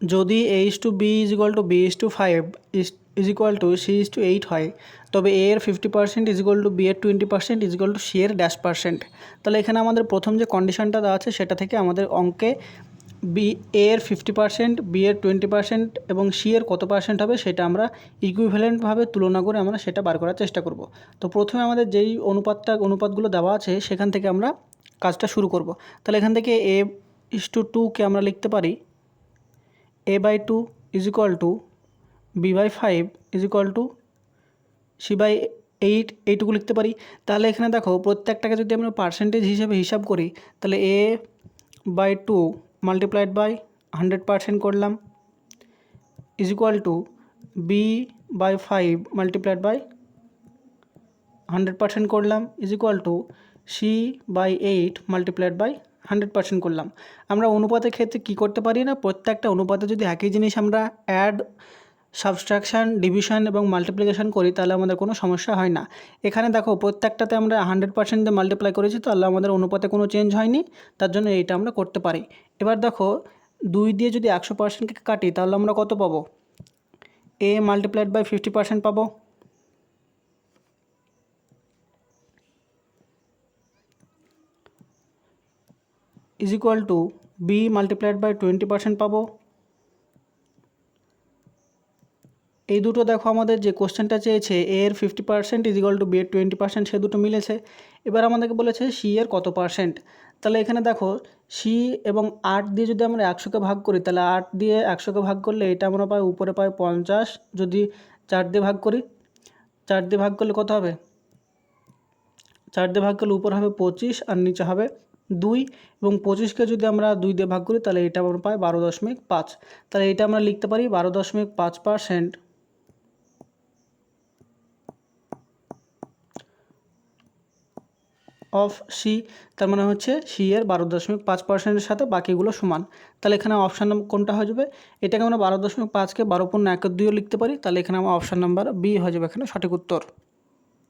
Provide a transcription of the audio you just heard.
যদি H to B is equal to B is to five is equal to C is to eight হয়, তবে A এর fifty percent is equal to B এর twenty percent is equal to C এর dash percent তাহলে এখানে আমাদের প্রথম যে কন্ডিশনটা দেওয়া আছে, সেটা থেকে আমাদের অঙ্কে বি এ এর ফিফটি পার্সেন্ট বি এর টোয়েন্টি পার্সেন্ট এবং সি এর কত পার্সেন্ট হবে, সেটা আমরা ইকুইভ্যালেন্টভাবে তুলনা করে আমরা সেটা বার করার চেষ্টা করব। তো প্রথমে আমাদের যেই অনুপাতটা, অনুপাতগুলো দেওয়া আছে, সেখান থেকে আমরা কাজটা শুরু করব। তাহলে এখান থেকে এ ইস টু টুকে আমরা লিখতে পারি A by two is equal to B by five is equal to C by eight এইটুকু লিখতে পারি। তাহলে এখানে দেখো, প্রত্যেকটাকে যদি আমরা পার্সেন্টেজ হিসেবে হিসাব করি, তাহলে A by two multiplied by hundred percent করলাম। Is equal to B by five multiplied by hundred percent করলাম। Is equal to C by eight multiplied by hundred percent করলাম। আমরা অনুপাতের ক্ষেত্রে কী করতে পারি না? প্রত্যেকটা অনুপাতে যদি একই জিনিস আমরা অ্যাড সাবস্ট্রাকশান ডিভিশন এবং মাল্টিপ্লিকেশন করি, তাহলে আমাদের কোনো সমস্যা হয় না। এখানে দেখো, প্রত্যেকটাতে আমরা হান্ড্রেড পার্সেন্ট দিয়ে মাল্টিপ্লাই করেছি, তাহলে আমাদের অনুপাতে কোনো চেঞ্জ হয়নি। তার জন্য এইটা আমরা করতে পারি। এবার দেখো, দুই দিয়ে যদি একশো পার্সেন্টকে কাটি, তাহলে আমরা কত পাবো? A multiplied by fifty percent পাবো। Is equal to B multiplied by twenty percent পাবো। এই দুটো দেখো আমাদের যে কোশ্চেনটা চেয়েছে এ এর fifty percent is equal to B এর টোয়েন্টি পার্সেন্ট সে দুটো মিলেছে। এবার আমাদেরকে বলেছে সি এর কত পার্সেন্ট তাহলে এখানে দেখো সি এবং আট দিয়ে যদি আমরা একশোকে ভাগ করি, তাহলে আট দিয়ে একশোকে ভাগ করলে এটা আমরা পাই উপরে পাই পঞ্চাশ, যদি চার দিয়ে ভাগ করি, চার দিয়ে ভাগ করলে কত হবে? চার দিয়ে ভাগ করলে উপর হবে পঁচিশ, আর নিচে হবে দুই এবং পঁচিশকে যদি আমরা দুই দিয়ে ভাগ করি, তাহলে এটা আমরা পাই বারো দশমিক পাঁচ। তাহলে এটা আমরা লিখতে পারি বারো দশমিক পাঁচ পার্সেন্ট অফ সি তার মানে হচ্ছে সি এর বারো দশমিক পাঁচ পার্সেন্টের সাথে বাকিগুলো সমান। তাহলে এখানে অপশান কোনটা হয়ে যাবে? এটাকে আমরা বারো দশমিক পাঁচকে বারো পূর্ণ একের দুইও লিখতে পারি, তাহলে এখানে আমার অপশান নাম্বার বি হয়ে যাবে এখানে সঠিক উত্তর।